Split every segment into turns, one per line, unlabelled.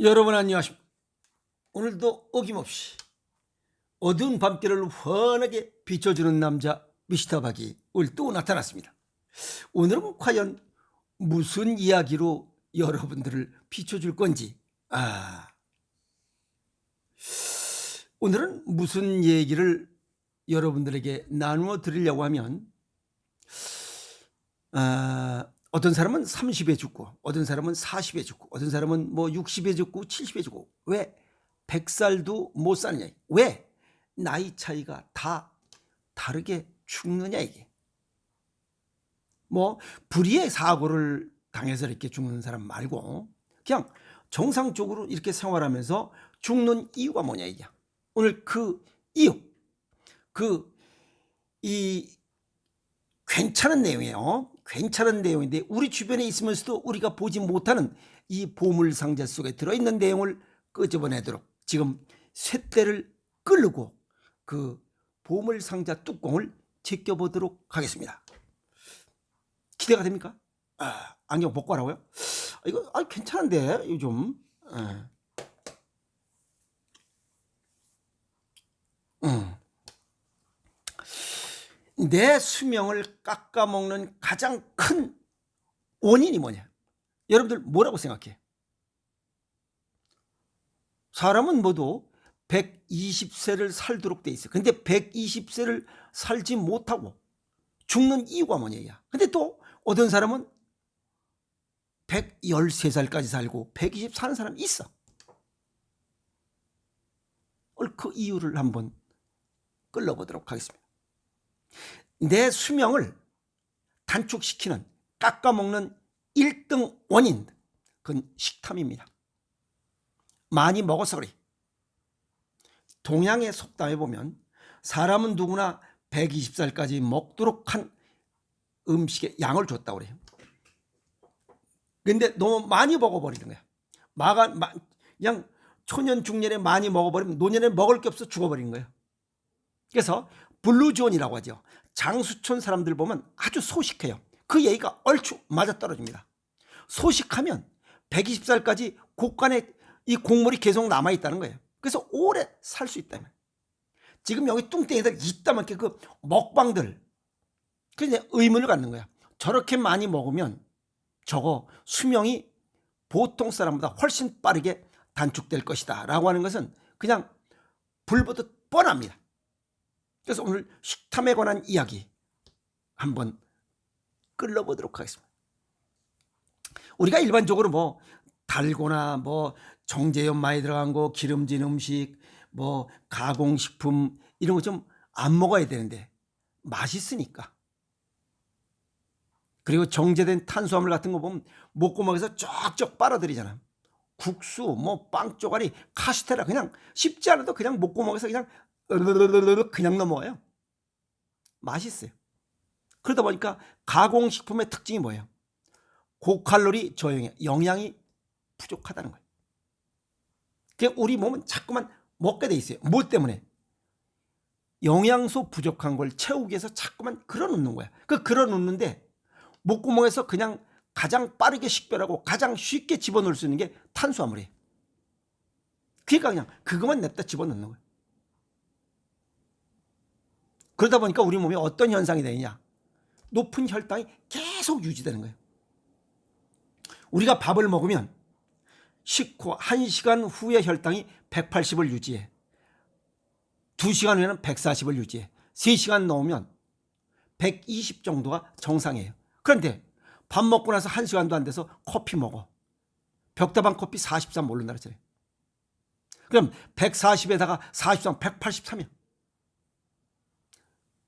여러분 안녕하십니까. 오늘도 어김없이 어두운 밤길을 환하게 비춰주는 남자 미스터 박이 오늘 또 나타났습니다. 오늘은 과연 무슨 이야기로 여러분들을 비춰줄 건지 아 오늘은 무슨 얘기를 여러분들에게 나누어 드리려고 하면 아, 어떤 사람은 30에 죽고, 어떤 사람은 40에 죽고, 어떤 사람은 뭐 60에 죽고, 70에 죽고. 왜 100살도 못 사느냐? 왜 나이 차이가 다 다르게 죽느냐 이게. 뭐 불의의 사고를 당해서 이렇게 죽는 사람 말고 그냥 정상적으로 이렇게 생활하면서 죽는 이유가 뭐냐 이게. 오늘 그 이유, 그 이 괜찮은 내용이에요. 괜찮은 내용인데 우리 주변에 있으면서도 우리가 보지 못하는 이 보물 상자 속에 들어있는 내용을 끄집어내도록 지금 쇳대를 끌고 그 보물 상자 뚜껑을 제껴보도록 하겠습니다. 기대가 됩니까? 아, 안경 벗고 하라고요? 아, 이거 아, 괜찮은데 요즘. 예. 음. 내 수명을 깎아먹는 가장 큰 원인이 뭐냐? 여러분들 뭐라고 생각해? 사람은 모두 120세를 살도록 돼 있어. 근데 120세를 살지 못하고 죽는 이유가 뭐냐? 근데 또 어떤 사람은 113살까지 살고 120 사는 사람이 있어. 그 이유를 한번 끌어보도록 하겠습니다. 내 수명을 단축시키는 깎아먹는 1등 원인 그건 식탐입니다. 많이 먹어서 그래. 동양의 속담에 보면 사람은 누구나 120살까지 먹도록 한 음식의 양을 줬다고 그래요. 근데 너무 많이 먹어버리는 거야. 마가 마, 그냥 초년 중년에 많이 먹어버리면 노년에 먹을 게 없어 죽어버리는 거예요. 그래서 블루존이라고 하죠. 장수촌 사람들 보면 아주 소식해요. 그 얘기가 얼추 맞아떨어집니다. 소식하면 120살까지 곳간에 이 곡물이 계속 남아있다는 거예요. 그래서 오래 살 수 있다면. 지금 여기 뚱땡이들 이따만게 그 먹방들. 그래서 의문을 갖는 거야. 저렇게 많이 먹으면 저거 수명이 보통 사람보다 훨씬 빠르게 단축될 것이다. 라고 하는 것은 그냥 불보듯 뻔합니다. 그래서 오늘 식탐에 관한 이야기 한번 끌어보도록 하겠습니다. 우리가 일반적으로 뭐 달고나 뭐 정제염 많이 들어간 거, 기름진 음식, 뭐 가공식품 이런 거 좀 안 먹어야 되는데 맛있으니까. 그리고 정제된 탄수화물 같은 거 보면 목구멍에서 쫙쫙 빨아들이잖아. 국수, 뭐 빵 쪼가리, 카스테라 그냥 쉽지 않아도 그냥 목구멍에서 그냥 그냥 넘어와요. 맛있어요. 그러다 보니까 가공식품의 특징이 뭐예요? 고칼로리 저영양, 영양이 부족하다는 거예요. 그 우리 몸은 자꾸만 먹게 돼 있어요. 뭐 때문에? 영양소 부족한 걸 채우기 위해서 자꾸만 걸어놓는 거야. 그 걸어놓는데 목구멍에서 그냥 가장 빠르게 식별하고 가장 쉽게 집어넣을 수 있는 게 탄수화물이에요. 그러니까 그냥 그것만 냅다 집어넣는 거예요. 그러다 보니까 우리 몸에 어떤 현상이 되느냐? 높은 혈당이 계속 유지되는 거예요. 우리가 밥을 먹으면 식후 1시간 후에 혈당이 180을 유지해. 2시간 후에는 140을 유지해. 3시간 넘으면 120 정도가 정상이에요. 그런데 밥 먹고 나서 1시간도 안 돼서 커피 먹어. 벽다방 커피 43 모른다 그랬잖아요. 그럼 140에다가 43, 183이야.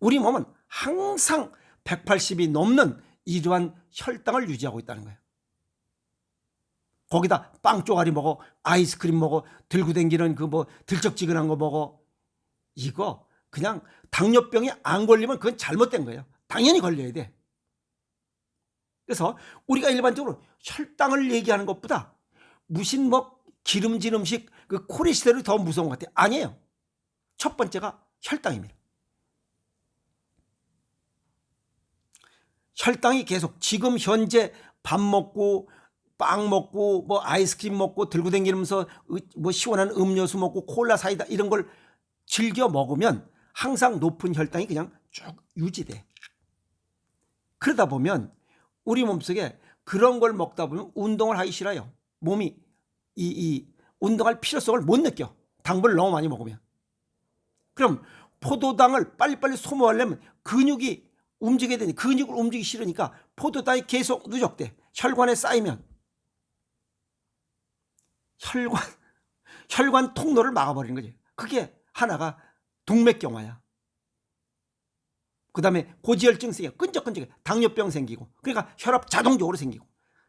우리 몸은 항상 180이 넘는 이러한 혈당을 유지하고 있다는 거예요. 거기다 빵 쪼가리 먹어, 아이스크림 먹어, 들고 댕기는 그 뭐 들쩍지근한 거 먹어. 이거 그냥 당뇨병이 안 걸리면 그건 잘못된 거예요. 당연히 걸려야 돼. 그래서 우리가 일반적으로 혈당을 얘기하는 것보다 무슨 뭐 기름진 음식 그 콜레스테롤이 더 무서운 것 같아요. 아니에요. 첫 번째가 혈당입니다. 혈당이 계속 지금 현재 밥 먹고 빵 먹고 뭐 아이스크림 먹고 들고 다니면서 으- 뭐 시원한 음료수 먹고 콜라 사이다 이런 걸 즐겨 먹으면 항상 높은 혈당이 그냥 쭉 유지돼. 그러다 보면 우리 몸속에 그런 걸 먹다 보면 운동을 하기 싫어요. 몸이 이, 이 운동할 필요성을 못 느껴. 당분을 너무 많이 먹으면. 그럼 포도당을 빨리빨리 소모하려면 근육이 움직여야 되니 근육을 움직이기 싫으니까 포도당이 계속 누적돼. 혈관에 쌓이면 혈관 혈관 통로를 막아버리는 거지. 그게 하나가 동맥경화야. 그 다음에 고지혈증 생겨 끈적끈적해 당뇨병 생기고 그러니까 혈압 자동적으로 생기고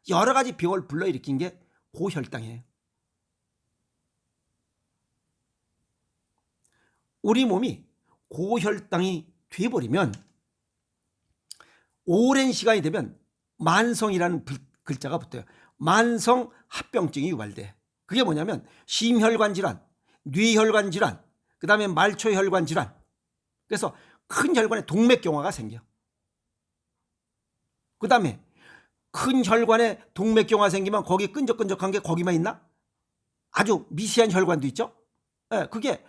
여러 가지 병을 불러일으킨 게 고혈당이에요. 우리 몸이 고혈당이 돼버리면 오랜 시간이 되면 만성이라는 불- 글자가 붙어요. 만성 합병증이 유발돼. 그게 뭐냐면 심혈관 질환, 뇌혈관 질환, 그 다음에 말초혈관 질환. 그래서 큰 혈관에 동맥경화가 생겨. 그 다음에 큰 혈관에 동맥경화 생기면 거기 끈적끈적한 게 거기만 있나? 아주 미세한 혈관도 있죠. 예, 그게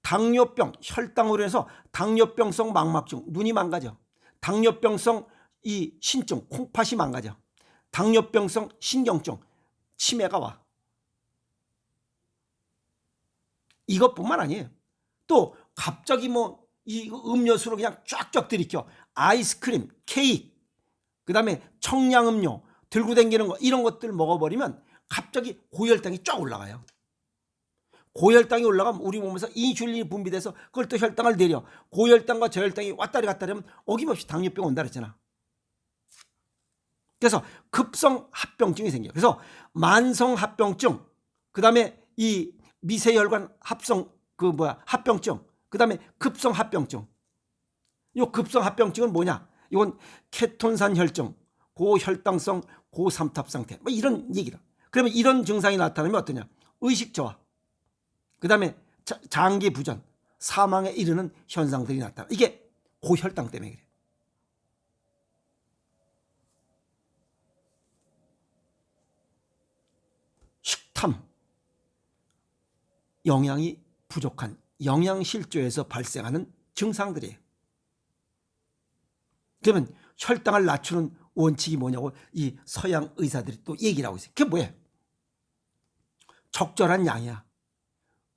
당뇨병, 혈당으로 해서 당뇨병성 망막증, 눈이 망가져. 당뇨병성 이 신증, 콩팥이 망가져. 당뇨병성 신경증, 치매가 와. 이것뿐만 아니에요. 또 갑자기 뭐 이 음료수로 그냥 쫙쫙 들이켜 아이스크림, 케이크, 그 다음에 청량음료 들고 다니는 거 이런 것들 먹어버리면 갑자기 고혈당이 쫙 올라가요. 고혈당이 올라가면 우리 몸에서 인슐린이 분비돼서 그걸 또 혈당을 내려 고혈당과 저혈당이 왔다리 갔다리 하면 어김없이 당뇨병 온다 그랬잖아. 그래서 급성 합병증이 생겨. 그래서 만성 합병증, 그다음에 이 미세혈관 합성 그 뭐야 합병증, 그다음에 급성 합병증. 요 급성 합병증은 뭐냐? 이건 케톤산 혈증, 고혈당성 고삼탑 상태. 뭐 이런 얘기다. 그러면 이런 증상이 나타나면 어떠냐? 의식 저하. 그다음에 자- 장기 부전, 사망에 이르는 현상들이 나타나. 이게 고혈당 때문에 그래. 식탐, 영양이 부족한 영양실조에서 발생하는 증상들이에요. 그러면 혈당을 낮추는 원칙이 뭐냐고 이 서양 의사들이 또 얘기를 하고 있어요. 그게 뭐예요? 적절한 양이야.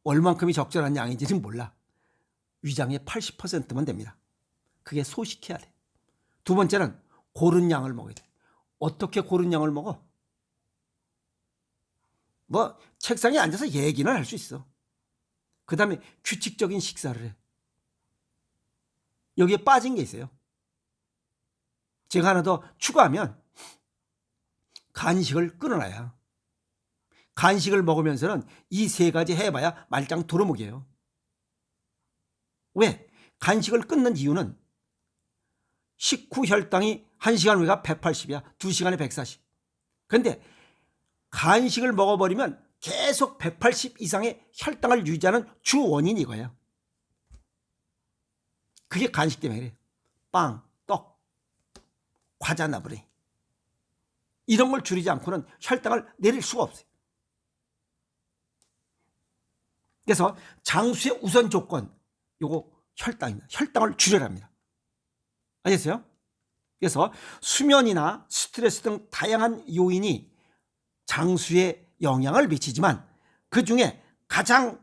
얼만큼이 적절한 양인지는 몰라. 위장의 80%만 됩니다. 그게 소식해야 돼. 두 번째는 고른 양을 먹어야 돼. 어떻게 고른 양을 먹어? 뭐 책상에 앉아서 얘기는 할 수 있어. 그 다음에 규칙적인 식사를 해. 여기에 빠진 게 있어요. 제가 하나 더 추가하면 간식을 끊어놔야. 간식을 먹으면서는 이 세 가지 해봐야 말짱 도루묵이에요. 왜? 간식을 끊는 이유는 식후 혈당이 1시간 후가 180이야. 2시간에 140. 근데 간식을 먹어버리면 계속 180 이상의 혈당을 유지하는 주 원인이 이거예요. 그게 간식 때문에 그래. 빵, 떡, 과자 나부리. 이런 걸 줄이지 않고는 혈당을 내릴 수가 없어요. 그래서 장수의 우선 조건, 요거 혈당입니다. 혈당을 줄여랍니다. 알겠어요? 그래서 수면이나 스트레스 등 다양한 요인이 장수에 영향을 미치지만 그 중에 가장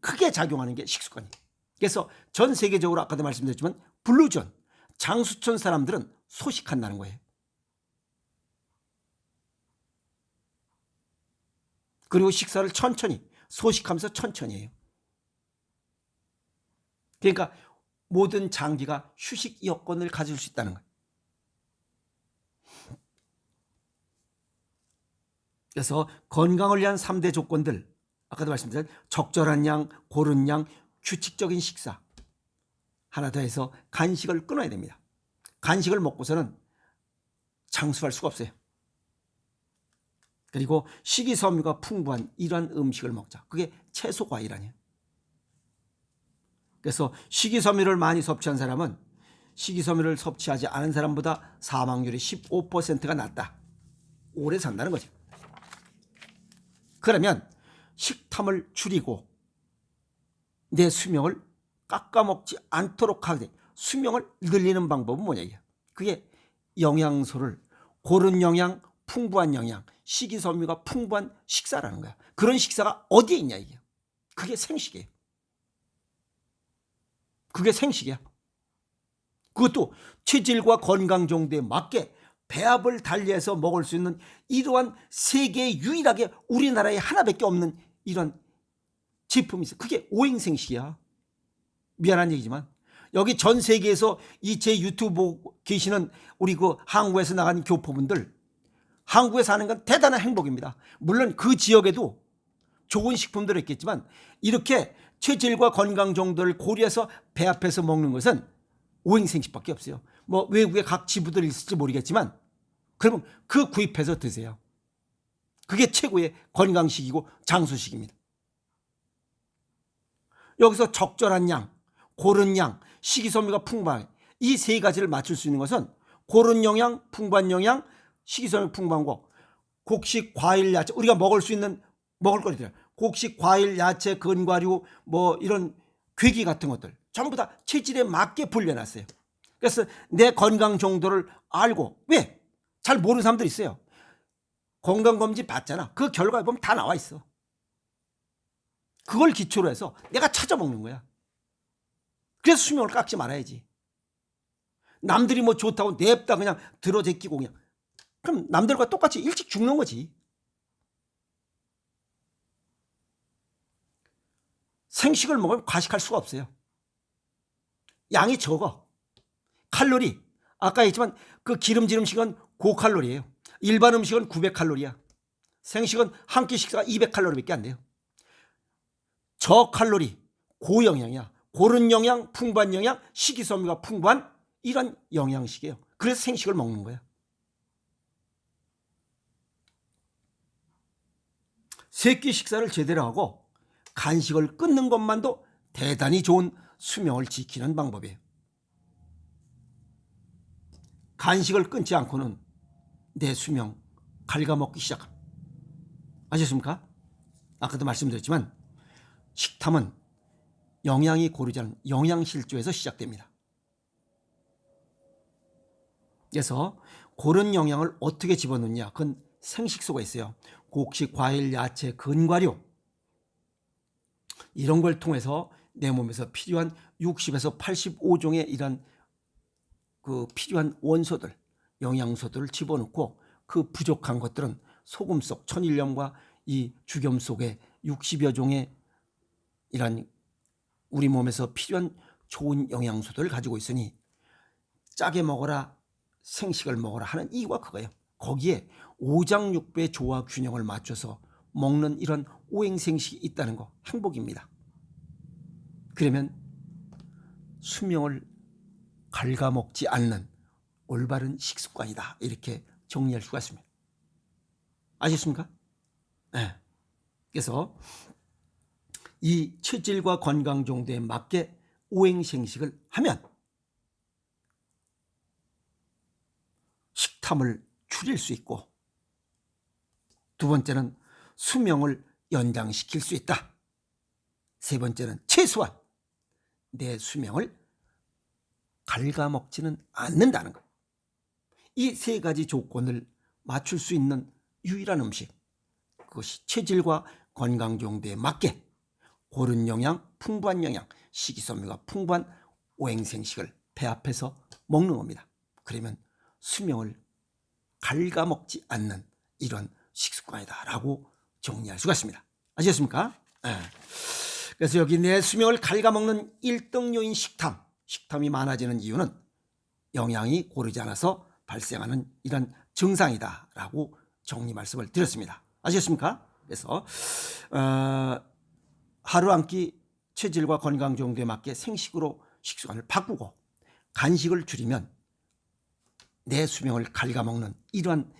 크게 작용하는 게 식습관이에요. 그래서 전 세계적으로 아까도 말씀드렸지만 블루존, 장수촌 사람들은 소식한다는 거예요. 그리고 식사를 천천히, 소식하면서 천천히 해요. 그러니까 모든 장기가 휴식 여건을 가질 수 있다는 거예요. 그래서 건강을 위한 3대 조건들 아까도 말씀드린 적절한 양, 고른 양, 규칙적인 식사 하나 더 해서 간식을 끊어야 됩니다. 간식을 먹고서는 장수할 수가 없어요. 그리고 식이섬유가 풍부한 이러한 음식을 먹자. 그게 채소 과일 아니에요. 그래서 식이섬유를 많이 섭취한 사람은 식이섬유를 섭취하지 않은 사람보다 사망률이 15%가 낮다. 오래 산다는 거죠. 그러면 식탐을 줄이고 내 수명을 깎아먹지 않도록 하게 수명을 늘리는 방법은 뭐냐 이게. 그게 영양소를 고른 영양, 풍부한 영양, 식이섬유가 풍부한 식사라는 거야. 그런 식사가 어디에 있냐 이게. 그게 생식이에요. 그게 생식이야. 그것도 체질과 건강 정도에 맞게 배합을 달리해서 먹을 수 있는 이러한 세계에 유일하게 우리나라에 하나밖에 없는 이런 제품이 있어. 그게 오행생식이야. 미안한 얘기지만 여기 전 세계에서 이 제 유튜브 계시는 우리 그 한국에서 나간 교포분들 한국에 사는 건 대단한 행복입니다. 물론 그 지역에도 좋은 식품들이 있겠지만 이렇게 체질과 건강 정도를 고려해서 배합해서 먹는 것은 오행생식밖에 없어요. 뭐 외국에 각 지부들이 있을지 모르겠지만 그러면 그 구입해서 드세요. 그게 최고의 건강식이고 장수식입니다. 여기서 적절한 양, 고른 양, 식이섬유가 풍부한 이 세 가지를 맞출 수 있는 것은 고른 영양, 풍부한 영양, 식이섬유 풍부한 거, 곡식, 과일, 야채 우리가 먹을 수 있는 먹을 거리들 곡식, 과일, 야채, 근과류 뭐 이런 괴기 같은 것들 전부 다 체질에 맞게 분려놨어요. 그래서 내 건강 정도를 알고 왜? 잘 모르는 사람들 있어요. 건강검진 받잖아. 그 결과에 보면 다 나와 있어. 그걸 기초로 해서 내가 찾아먹는 거야. 그래서 수명을 깎지 말아야지. 남들이 뭐 좋다고 냅다 그냥 들어 제끼고 그냥. 그럼 남들과 똑같이 일찍 죽는 거지. 생식을 먹으면 과식할 수가 없어요. 양이 적어. 칼로리. 아까 했지만 그 기름진 음식은 고칼로리예요. 일반 음식은 900칼로리야. 생식은 한 끼 식사가 200칼로리밖에 안 돼요. 저칼로리, 고영양이야. 고른 영양, 풍부한 영양, 식이섬유가 풍부한 이런 영양식이에요. 그래서 생식을 먹는 거야. 세끼 식사를 제대로 하고 간식을 끊는 것만도 대단히 좋은 수명을 지키는 방법이에요. 간식을 끊지 않고는 내 수명 갉아먹기 시작합니다. 아셨습니까? 아까도 말씀드렸지만 식탐은 영양이 고르지 않은 영양실조에서 시작됩니다. 그래서 고른 영양을 어떻게 집어넣냐? 그건 생식소가 있어요. 곡식, 과일, 야채, 근과류 이런 걸 통해서 내 몸에서 필요한 60에서 85종의 이런 그 필요한 원소들, 영양소들을 집어넣고 그 부족한 것들은 소금 속 천일염과 이 죽염 속에 60여 종의 이런 우리 몸에서 필요한 좋은 영양소들을 가지고 있으니 짜게 먹어라 생식을 먹어라 하는 이유가 그거예요. 거기에 오장육부의 조화 균형을 맞춰서 먹는 이런 오행생식이 있다는 거 행복입니다. 그러면 수명을 갉아먹지 않는 올바른 식습관이다 이렇게 정리할 수가 있습니다. 아셨습니까? 네. 그래서 이 체질과 건강 정도에 맞게 오행생식을 하면 식탐을 줄일 수 있고 두 번째는 수명을 연장시킬 수 있다. 세 번째는 최소한 내 수명을 갉아먹지는 않는다는 것. 이 세 가지 조건을 맞출 수 있는 유일한 음식. 그것이 체질과 건강 정도에 맞게 고른 영양, 풍부한 영양, 식이섬유가 풍부한 오행생식을 배합해서 먹는 겁니다. 그러면 수명을 갉아먹지 않는 이런 식습관이다라고 정리할 수가 있습니다. 아시겠습니까? 네. 그래서 여기 내 수명을 갉아먹는 1등 요인 식탐. 식탐이 많아지는 이유는 영양이 고르지 않아서 발생하는 이런 증상이다라고 정리 말씀을 드렸습니다. 아시겠습니까? 그래서 어, 하루 한 끼 체질과 건강 정도에 맞게 생식으로 식습관을 바꾸고 간식을 줄이면 내 수명을 갉아먹는 이러한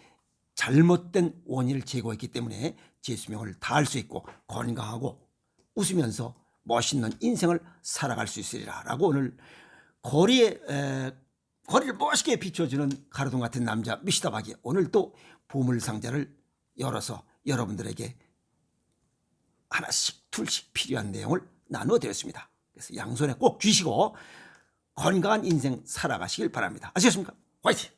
잘못된 원인을 제거했기 때문에 제 수명을 다할 수 있고 건강하고 웃으면서 멋있는 인생을 살아갈 수 있으리라라고 오늘 거리에 에, 거리를 멋있게 비춰주는 가로등 같은 남자 미시다박이 오늘 또 보물 상자를 열어서 여러분들에게 하나씩 둘씩 필요한 내용을 나누어 드렸습니다. 그래서 양손에 꼭 쥐시고 건강한 인생 살아가시길 바랍니다. 아시겠습니까? 화이팅!